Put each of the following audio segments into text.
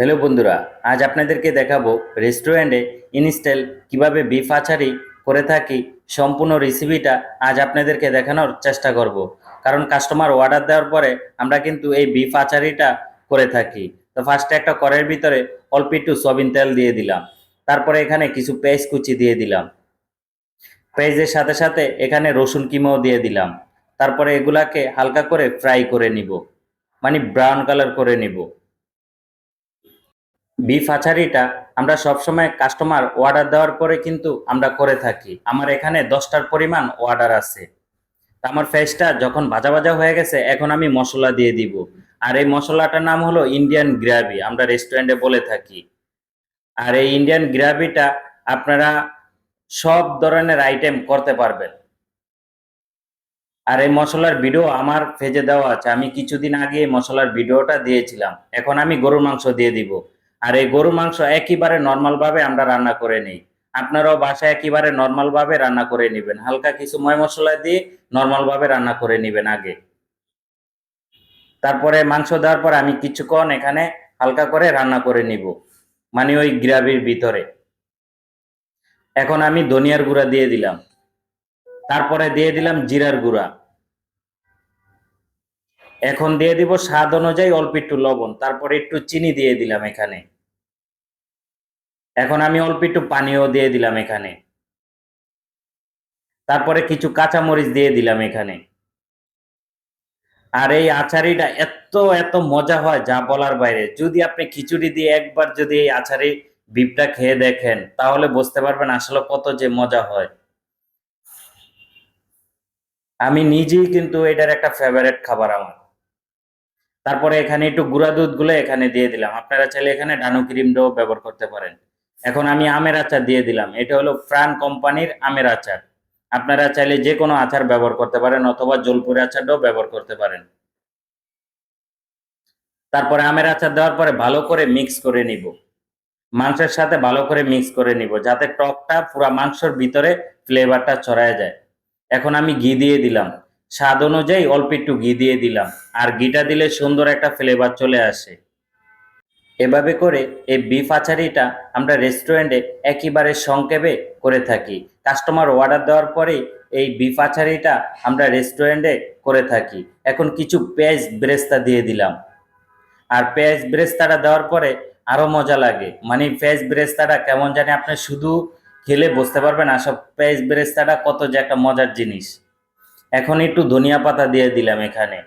Hello বন্ধুরা, আজ আপনাদেরকে দেখাবো রেস্টুরেন্টে ইনস্টল কীভাবে বিফ আচারি করে থাকি, সম্পূর্ণ রেসিপিটা আজ আপনাদেরকে দেখানোর চেষ্টা করব। কারণ কাস্টমার অর্ডার দেওয়ার পরে আমরা কিন্তু এই বিফ আচারিটা করে থাকি। তো ফার্স্টে একটা কড়াইয়ের ভিতরে অল্প একটু সয়াবিন তেল দিয়ে দিলাম। তারপরে এখানে কিছু পেঁয়াজ কুচি দিয়ে দিলাম। পেঁয়াজের সাথে সাথে এখানে রসুন কিমাও দিয়ে দিলাম। তারপরে এগুলাকে হালকা করে ফ্রাই করে নিব। মানে ব্রাউন কালার করে নিব। বিফ আচারিটা আমরা সবসময় কাস্টমার অর্ডার দেওয়ার পরে কিন্তু আমরা করে থাকি। আমার এখানে দশটার পরিমাণ অর্ডার আছে। আমার ফেসটা যখন ভাজা ভাজা হয়ে গেছে, এখন আমি মশলা দিয়ে দিব। আর এই মশলাটার নাম হলো ইন্ডিয়ান গ্রাভি আমরা রেস্টুরেন্টে বলে থাকি। আর এই ইন্ডিয়ান গ্রাভিটা আপনারা সব ধরনের আইটেম করতে পারবেন। আর এই মশলার ভিডিও আমার পেজে দেওয়া আছে। আমি কিছুদিন আগে মশলার ভিডিওটা দিয়েছিলাম। এখন আমি গরুর মাংস দিয়ে দিব। আর এই গরু মাংস একেবারে নর্মাল ভাবে আমরা রান্না করে নিই। আপনারাও বাসায় একেবারে নর্মাল ভাবে রান্না করে নেবেন। হালকা কিছু ময় মশলা দিয়ে নর্মাল ভাবে রান্না করে নেবেন আগে। তারপরে মাংস দেওয়ার পর আমি কিছুক্ষণ এখানে হালকা করে রান্না করে নিব। মানে ওই গ্রাভির ভিতরে। এখন আমি ধনিয়ার গুঁড়া দিয়ে দিলাম। তারপরে দিয়ে দিলাম জিরার গুঁড়া। এখন দিয়ে দিব স্বাদ অনুযায়ী অল্প একটু লবণ, তারপরে একটু চিনি দিয়ে দিলাম এখানে। এখন আমি অল্প একটু পানিও দিয়ে দিলাম এখানে। তারপরে কিছু কাঁচা মরিচ দিয়ে দিলাম এখানে। আর এই আচারিটা এত এত মজা হয়, যা বলার বাইরে। যদি আপনি খিচুড়ি দিয়ে একবার যদি এই আচারি বিপটা খেয়ে দেখেন, তাহলে বুঝতে পারবেন আসলে কত যে মজা হয়। আমি নিজেই কিন্তু এটার একটা ফেভারিট খাবার আমার। তারপরে এখানে একটু গুঁড়া দুধগুলো এখানে দিয়ে দিলাম। আপনারা চাইলে এখানে ডানু ক্রিমটাও ব্যবহার করতে পারেন। এখন আমি আমের আচার দিয়ে দিলাম। এটা হলো ফ্রান কোম্পানির আমের আচার। আপনারা চাইলে যে কোনো আচার ব্যবহার করতে পারেন অথবা জলপুরি আচারটাও ব্যবহার করতে পারেন। তারপরে আমের আচার দেওয়ার পরে ভালো করে মিক্স করে নিব। মাংসের সাথে ভালো করে মিক্স করে নিব যাতে টকটা পুরা মাংসের ভিতরে ফ্লেভারটা ছড়ায় যায়। এখন আমি ঘি দিয়ে দিলাম। স্বাদ অনুযায়ী অল্প একটু ঘি দিয়ে দিলাম। আর ঘিটা দিলে সুন্দর একটা ফ্লেভার চলে আসে। এভাবে করে এই বিফ আচারিটা আমরা রেস্টুরেন্টে একেবারে সংক্ষেপে করে থাকি। কাস্টমার অর্ডার দেওয়ার পরেই এই বিফ আচারিটা আমরা রেস্টুরেন্টে করে থাকি। এখন কিছু পেঁয়াজ ব্রেস্তা দিয়ে দিলাম। আর পেঁয়াজ ব্রেস্তাটা দেওয়ার পরে আরও মজা লাগে। মানে পেঁয়াজ ব্রেস্তাটা কেমন জানি আপনি শুধু খেলে বুঝতে পারবেন আসব পেঁয়াজ ব্রেস্তাটা কত যে একটা মজার জিনিস। এখন একটু ধনিয়া পাতা দিয়ে দিলাম এখানে।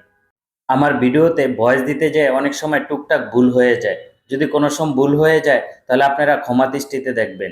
আমার ভিডিওতে ভয়েস দিতে যায় অনেক সময় টুকটাক ভুল হয়ে যায়। যদি কোনো সময় ভুল হয়ে যায়, তাহলে আপনারা ক্ষমা দৃষ্টিতে দেখবেন।